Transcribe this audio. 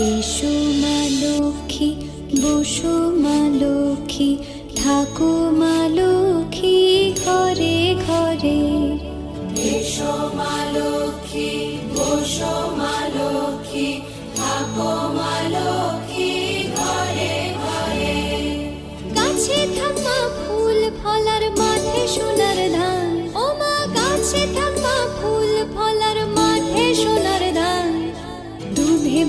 এসো মা লক্ষ্মী বসো মা লক্ষ্মী ঠাকুর